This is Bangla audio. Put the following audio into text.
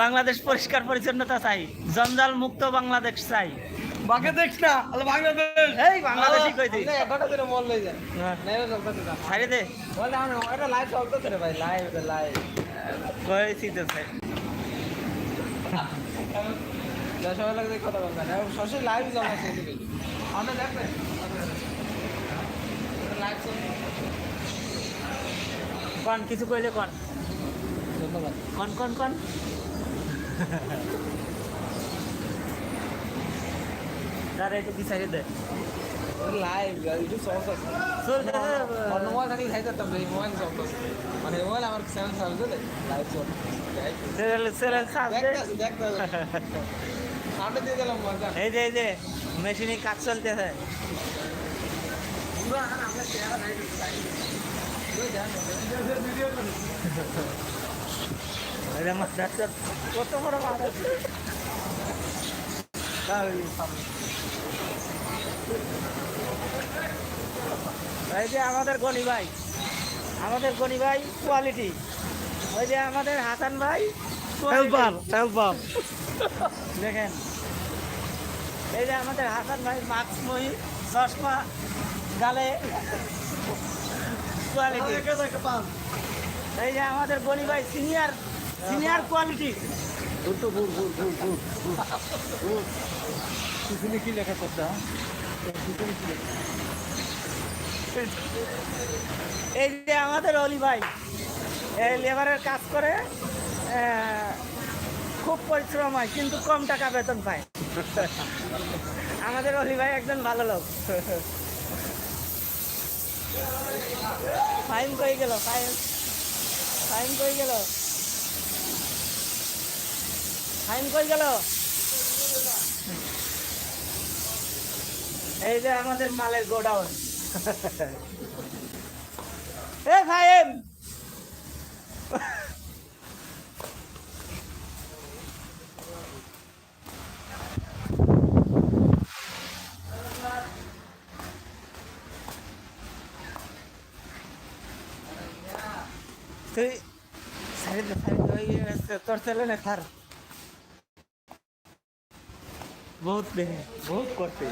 বাংলাদেশ পরিষ্কার পরিচ্ছন্নতা চাই জঞ্জাল মুক্ত বাংলাদেশ চাই না বাংলাদেশ এই বাংলাদেশই কইছি একটা দিনে মন লই যায় হ্যাঁ। নেরে না ছাড়ি দে বলে আমি এটা লাইভ ভাই লাইভ লাইভ কইছি তো স্যার যা সবাই কথা বলবেন না সরাসরি লাইভ জমা দেখবেন কন কিছু কইলে কন ধন্যবাদ কন কন কন দাঁড়া একটু পিছাই দে। লাইভ ইউটিউব চলতে চলতে অন্য মোবাইল থাকলে খাইতে পারতাম এই মোবাইল চলতেছে মানে মোবাইল আমার চ্যানেল চালু করে লাইভ চলছে চ্যানেল চ্যানেল সাজ দে দেখতেছি দেখতেছি। সামনে দিয়ে দিলাম মজা। এই যে এই যে মেশিনে কাজ চলতেছে। ডাক্তার কত বড় মাছ আছে এই যে আমাদের গনি ভাই আমাদের গনি ভাই কোয়ালিটি ওই যে আমাদের হাসান ভাই হেল্পার হেল্পার দেখেন এই যে আমাদের হাসান ভাই মাস্ক মহি চশমা গালে কোয়ালিটি এই যে আমাদের গনি ভাই সিনিয়র সিনিয়র কোয়ালিটি পিছনে কি লেখা করতে এই যে আমাদের অলি ভাই এই লেবারের কাজ করে খুব পরিশ্রম হয় কিন্তু কম টাকা বেতন পায়। আমাদের অলি ভাই একজন ভালো লোক। ফাইন কই গেল ফাইন ফাইন কই গেল? ফাইন কই গেল। এই যে আমাদের মালের গোডাউন। এ ফাইম তুই সারি দে সারি দে তোর ছেলে না থার बहुत बहुत करते